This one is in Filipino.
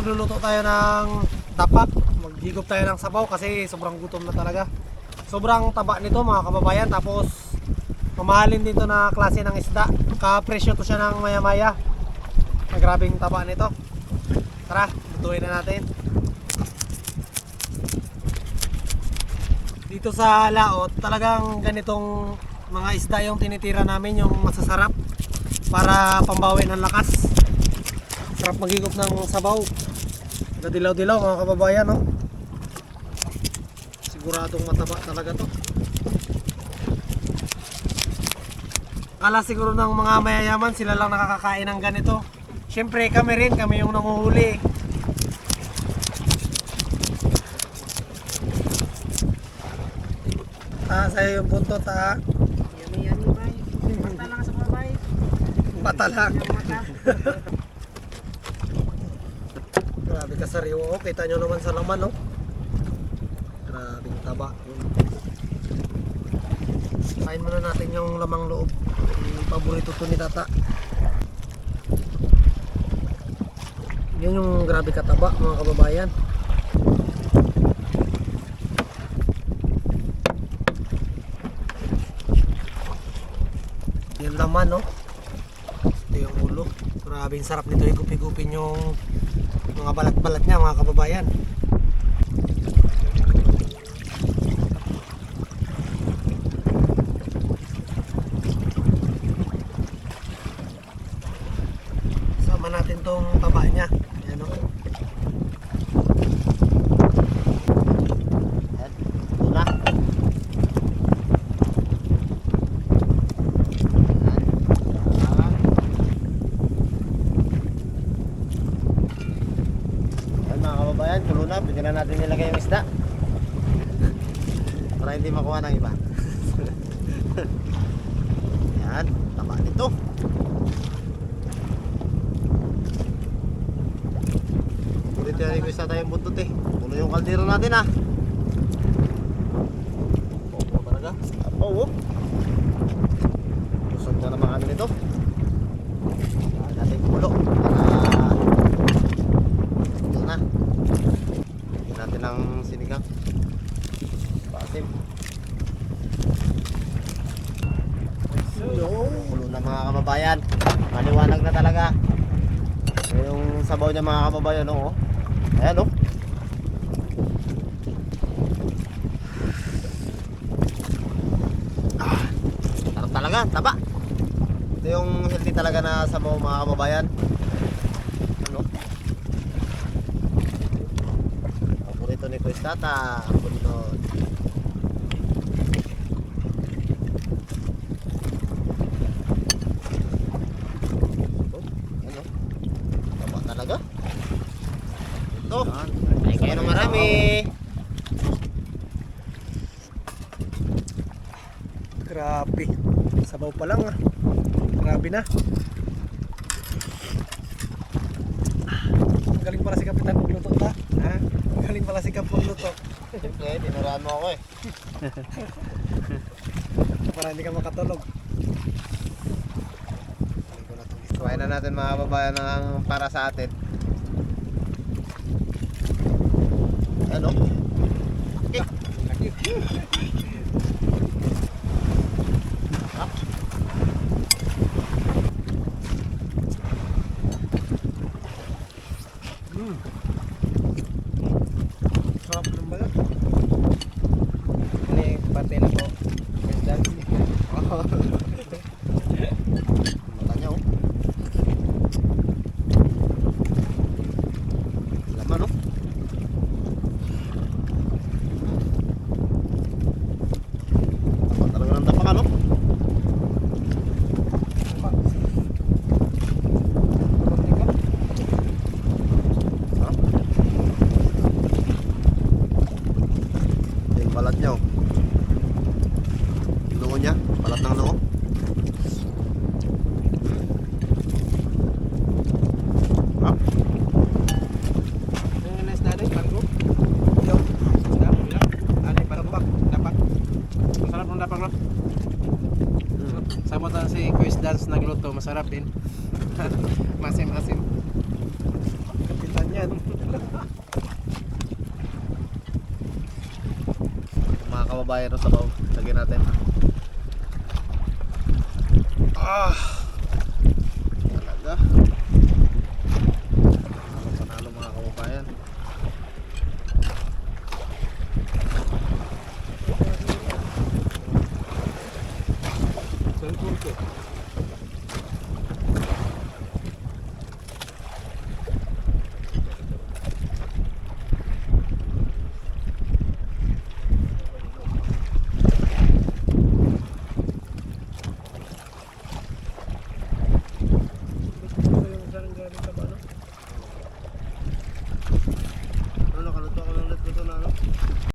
magluluto tayo ng tapak. Maghigop tayo ng sabaw kasi sobrang gutom na talaga. Sobrang taba nito mga kababayan. Tapos mamahalin din to na klase ng isda. Kapresyo to siya ng maya-maya. Ay, grabing taba nito. Tara, lutuin na natin. Dito sa Laot, talagang ganitong mga isda yung tinitira namin, yung masasarap para pambawi ng lakas. Sarap maghigop ng sabaw. Nadilaw-dilaw mga kababayan, no? Siguradong mataba talaga to. Kala siguro ng mga mayayaman, sila lang nakakakain ng ganito. Siyempre kami rin, kami yung nanguhuli. Ah, sa'yo yung buntot ha. Yummy, yummy, bay. Mata lang sa mga bay. Mata lang. Grabe ka sariwa. Oh, kita nyo naman sa laman, no? Grabing taba. Kain muna natin yung lamang loob. Yung paborito to ni tata. Yan yung grabe kataba, mga kababayan. Yung laman, no? Ito yung ulo. Grabing sarap nito higup-higupin yung mga balat-balat niya mga kababayan. Sama natin tong taba niya. Ayan o. Ayan. Una. Ayan mga kababayan, tulo na, natin nilagay yung isda. Para hindi makuha ng iba. Yan, tama nito. Dito na request na tayong buntot eh. Puno yung kaldero natin ah. Oo talaga. Oo. Lusog na naman kami nito. Saan natin pulo. Para ito na. Lagyan natin ng sinigang. Pasim. Na mga kababayan. Maliwanag na talaga. Yung sabaw niya mga kababayan, no? oh. Ayan, oh. Ah, sarap talaga, taba. Ito yung healthy talaga na sabaw mga kababayan. Ano? Paborito ni Kuya Tata. Ang buntot. Oh, ano? Tama talaga. Ito. Ay, marami. Grabe. Sabaw pa lang ah. Grabe na. Ang galing pala si Kapitan magluto ta. Ha? Galing pala si Kap magluto. Siyempre, dinuraan mo ako eh. Para hindi ka makatulog. Kuhain na natin mga kababayan ng para sa atin. abi. Samutan si Quiz Dance nagluto, masarap din. Masim-asim. Kapitan yan. mga kababayan no, sabaw. Lagyan natin. Ah. Talaga.